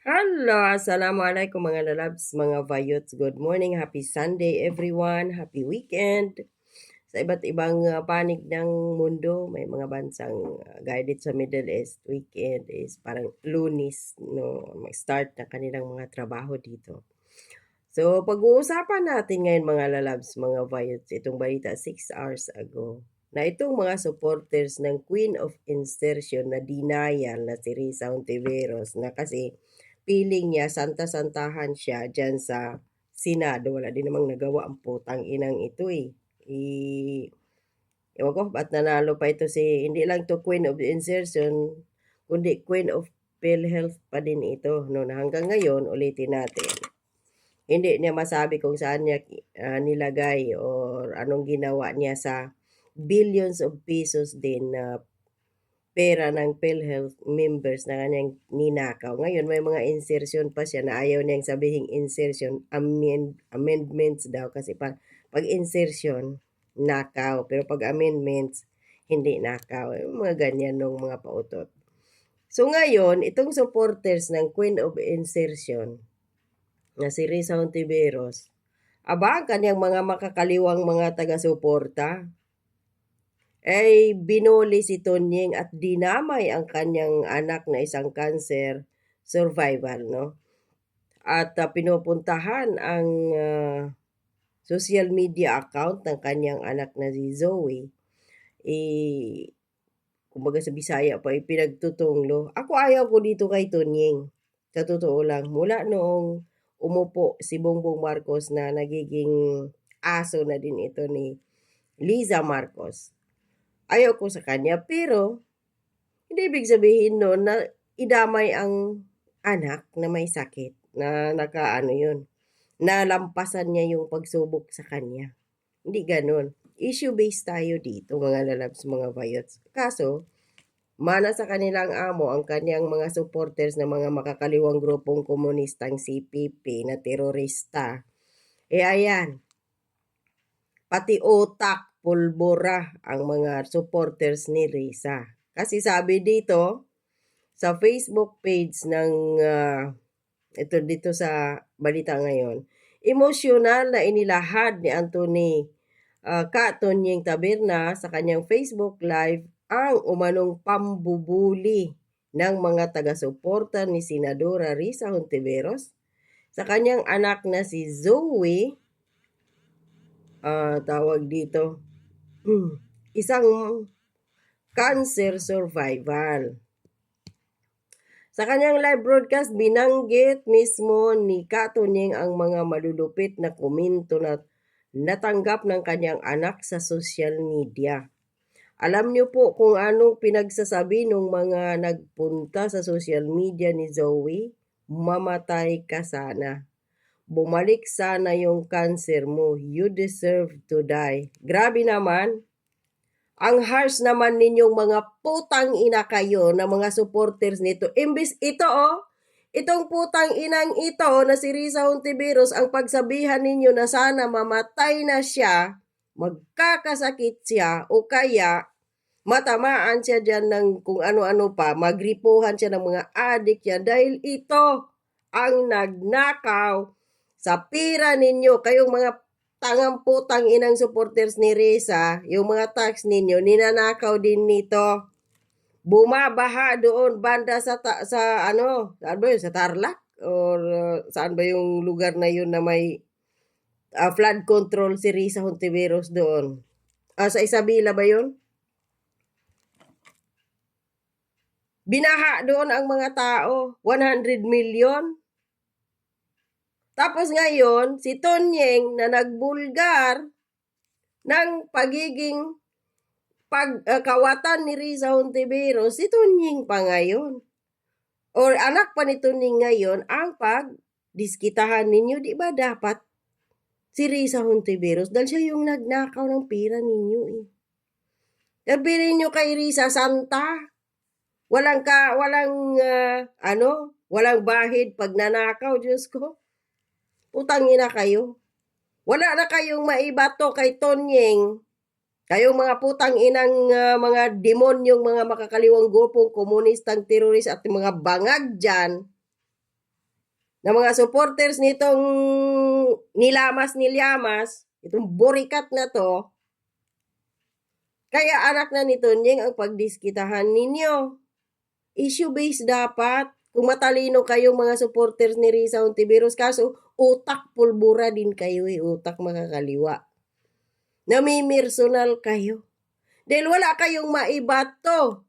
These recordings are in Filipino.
Hello, assalamualaikum mga lalabs, mga vayots. Good morning, happy Sunday everyone, happy weekend. Sa iba't ibang uh, panig ng mundo, may mga bansang uh, guided sa Middle East, weekend is parang lunis, no, mag-start na kanilang mga trabaho dito. So, pag-uusapan natin ngayon mga lalabs, mga vayots, itong balita 6 hours ago, na itong mga supporters ng Queen of Insertion na denial na si Risa Ontiveros na kasi feeling niya santa-santahan siya dyan sa Senado. Wala din namang nagawa ang putang inang ito eh. I, ewan ko, ba't nanalo pa ito si, hindi lang to Queen of Insertion, kundi Queen of PhilHealth pa din ito. No, na hanggang ngayon, ulitin natin hindi niya masabi kung saan niya uh, nilagay or anong ginawa niya sa billions of pesos din na uh, pera ng PhilHealth members na kanyang ninakaw. Ngayon, may mga insertion pa siya na ayaw niyang sabihin insertion, amend, amendments daw kasi pa, pag insertion, nakaw. Pero pag amendments, hindi nakaw. Mga ganyan nung mga pautot. So ngayon, itong supporters ng Queen of Insertion, na si Risa Hontiveros, aba ang kanyang mga makakaliwang mga taga-suporta, ay binuli si Tonyeng at dinamay ang kanyang anak na isang cancer survival, no? At uh, pinupuntahan ang uh, social media account ng kanyang anak na si Zoe. Eh, kumbaga sa Bisaya pa, ipinagtutunglo. Ako ayaw ko dito kay Tonyeng. Sa totoo lang, mula noong umupo si Bongbong Marcos na nagiging aso na din ito ni Liza Marcos. Ayaw ko sa kanya pero hindi ibig sabihin no na idamay ang anak na may sakit na nakaano yun. Nalampasan niya yung pagsubok sa kanya. Hindi ganun. Issue-based tayo dito, mga lalabs, mga vayots. Kaso, Mana sa kanilang amo ang kanyang mga supporters na mga makakaliwang grupong komunistang CPP na terorista. E ayan, pati utak, pulbura ang mga supporters ni Risa. Kasi sabi dito, sa Facebook page ng uh, ito dito sa balita ngayon, emosyonal na inilahad ni Anthony uh, Katonyeng Taberna sa kanyang Facebook Live ang umanong pambubuli ng mga taga-suporta ni Senadora Risa Hontiveros sa kanyang anak na si Zoe, uh, tawag dito, isang cancer survival. Sa kanyang live broadcast, binanggit mismo ni Katunying ang mga malulupit na komento na natanggap ng kanyang anak sa social media. Alam niyo po kung anong pinagsasabi ng mga nagpunta sa social media ni Zoe? Mamatay ka sana. Bumalik sana yung cancer mo. You deserve to die. Grabe naman. Ang harsh naman ninyong mga putang ina kayo na mga supporters nito. Imbis ito oh, itong putang inang ito na si Risa Hontiveros, ang pagsabihan ninyo na sana mamatay na siya, magkakasakit siya o kaya matamaan siya dyan ng kung ano-ano pa, magripuhan siya ng mga adik yan dahil ito ang nagnakaw sa pira ninyo. Kayong mga tangang putang inang supporters ni Reza, yung mga tax ninyo, ninanakaw din nito. Bumabaha doon banda sa ta- sa ano, saan ba yun? Sa Tarlac? Or uh, saan ba yung lugar na yun na may uh, flood control si Risa Hontiveros doon? Uh, sa Isabela ba yun? Binaha doon ang mga tao, 100 million. Tapos ngayon, si Tonyeng na nagbulgar ng pagiging pagkawatan uh, ni Riza Hontiveros, si Tonyeng pa ngayon. Or anak pa ni Tonyeng ngayon ang pag diskitahan ninyo, di ba dapat si Riza Hontiveros dahil siya yung nagnakaw ng pera ninyo eh. Sabihin nyo kay Risa Santa, Walang ka, walang uh, ano, walang bahid pag nanakaw, Diyos ko. Utang ina kayo. Wala na kayong maibato kay Tonyeng. Kayong mga putang inang uh, mga demonyong mga makakaliwang grupong komunistang teroris at mga bangag dyan. na mga supporters nitong nilamas nilyamas, itong burikat na to, kaya anak na ni Tonyeng ang pagdiskitahan ninyo. Issue-based dapat. Kung matalino kayong mga supporters ni Risa Ontiveros, kaso utak pulbura din kayo eh, utak makakaliwa. Namimirsonal kayo. Dahil wala kayong maibato.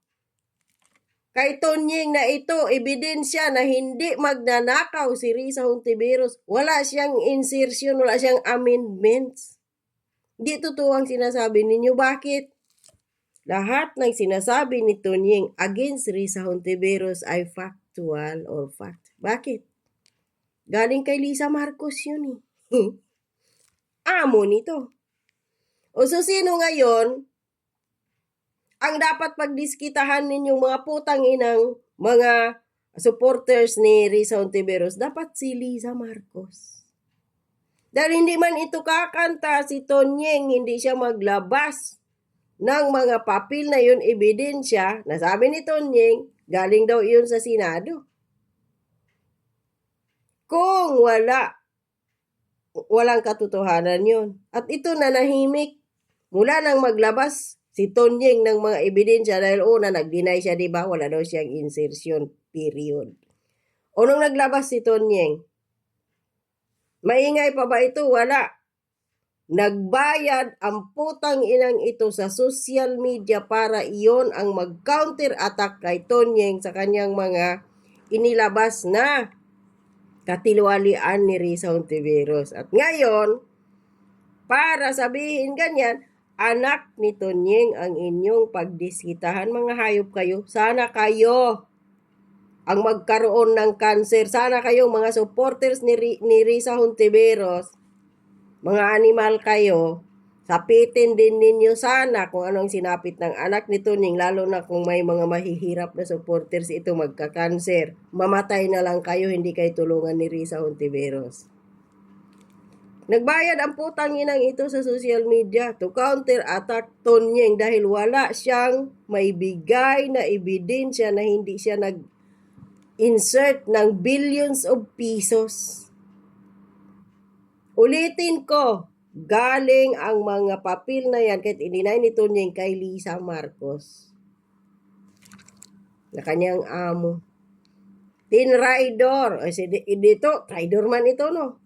Kay Tonyeng na ito, ebidensya na hindi magnanakaw si Risa Hontiveros. Wala siyang insertion, wala siyang amendments. Di totoo ang sinasabi ninyo. Bakit? Lahat ng sinasabi ni Tonyeng against Risa Hontiveros ay factual or fact. Bakit? Galing kay Lisa Marcos yun eh. Amo nito. O so sino ngayon ang dapat pagdiskitahan ninyong mga putang inang mga supporters ni Risa Ontiveros, dapat si Lisa Marcos. Dahil hindi man ito kakanta si Tonyeng, hindi siya maglabas ng mga papel na yun, ebidensya, na sabi ni Tonyeng, galing daw iyon sa Senado. Kung wala, walang katotohanan yun. At ito na nahimik mula nang maglabas si Tonyeng ng mga ebidensya dahil una nag-deny siya, di ba? Wala daw siyang insertion period. O nung naglabas si Tonyeng, maingay pa ba ito? Wala. Nagbayad ang putang inang ito sa social media para iyon ang mag-counter attack kay Tonyeng sa kanyang mga inilabas na katilualian ni Risa Ontiveros. At ngayon, para sabihin ganyan, anak ni Tonyeng ang inyong pagdiskitahan. Mga hayop kayo, sana kayo ang magkaroon ng cancer. Sana kayo mga supporters ni, ni Risa Hontiveros, mga animal kayo, sapitin din ninyo sana kung anong sinapit ng anak ni Tonyeng, lalo na kung may mga mahihirap na supporters ito magka-cancer. Mamatay na lang kayo, hindi kayo tulungan ni Risa Hontiveros. Nagbayad ang putang inang ito sa social media to counter attack Tonyeng dahil wala siyang maibigay na ebidensya na hindi siya nag insert ng billions of pesos. Ulitin ko, galing ang mga papel na yan kahit ininay ni Tonyeng kay Lisa Marcos na kanyang amo. Tin Raidor. O, si, dito, Raidor man ito, no?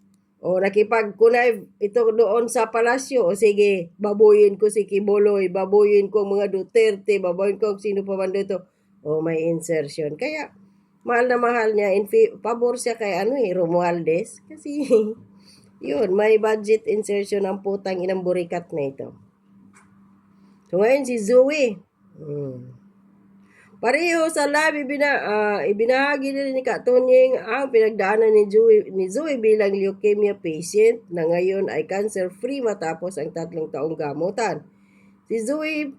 O nakipag-kunay ito doon sa palasyo. O sige, babuyin ko si Kiboloy, babuyin ko mga Duterte, babuyin ko sino pa man dito. O may insertion. Kaya, mahal na mahal niya. In pabor siya kay ano eh, Romualdez. Kasi, yun, may budget insertion ang putang inang burikat na ito. So ngayon si Zoe. Hmm. Pareho sa live, ibina, uh, ibinahagi din ni Katonyeng ang pinagdaanan ni Zoe, ni Zoe bilang leukemia patient na ngayon ay cancer-free matapos ang tatlong taong gamutan. Si Zoe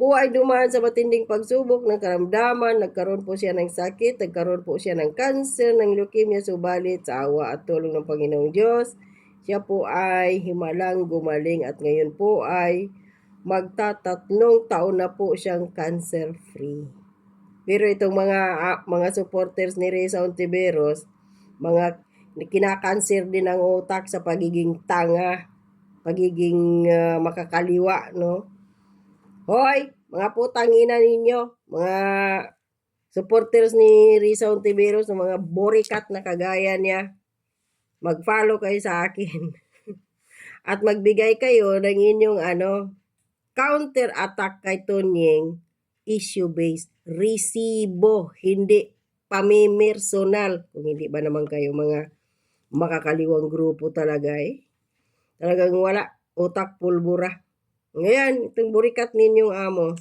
po ay dumaan sa matinding pagsubok ng karamdaman, nagkaroon po siya ng sakit, nagkaroon po siya ng cancer, ng leukemia, subalit sa awa at tulong ng Panginoong Diyos. Siya po ay himalang gumaling at ngayon po ay magtatatlong taon na po siyang cancer-free. Pero itong mga uh, mga supporters ni Reza Ontiveros, mga kinakanser din ang utak sa pagiging tanga, pagiging uh, makakaliwa, no? Hoy, mga putang ina ninyo, mga supporters ni Risa Ontiveros, mga borikat na kagaya niya, mag-follow kayo sa akin. At magbigay kayo ng inyong ano, counter attack kay Tonyeng issue-based. Resibo, hindi pamimersonal. Kung hindi ba naman kayo mga makakaliwang grupo talaga eh. Talagang wala. Utak pulbura. Ngayon, itong burikat ninyong amo,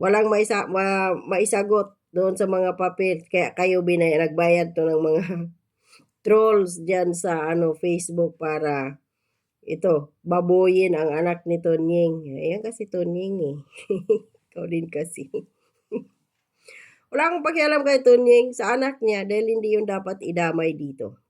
walang maisa, ma, maisagot doon sa mga papel. Kaya kayo binay, nagbayad to ng mga trolls dyan sa ano Facebook para ito, baboyin ang anak ni Tonying. Ayan kasi Tonying eh. Ikaw din kasi. Wala akong pakialam kay Tunying sa anak niya dahil hindi yun dapat idamay dito.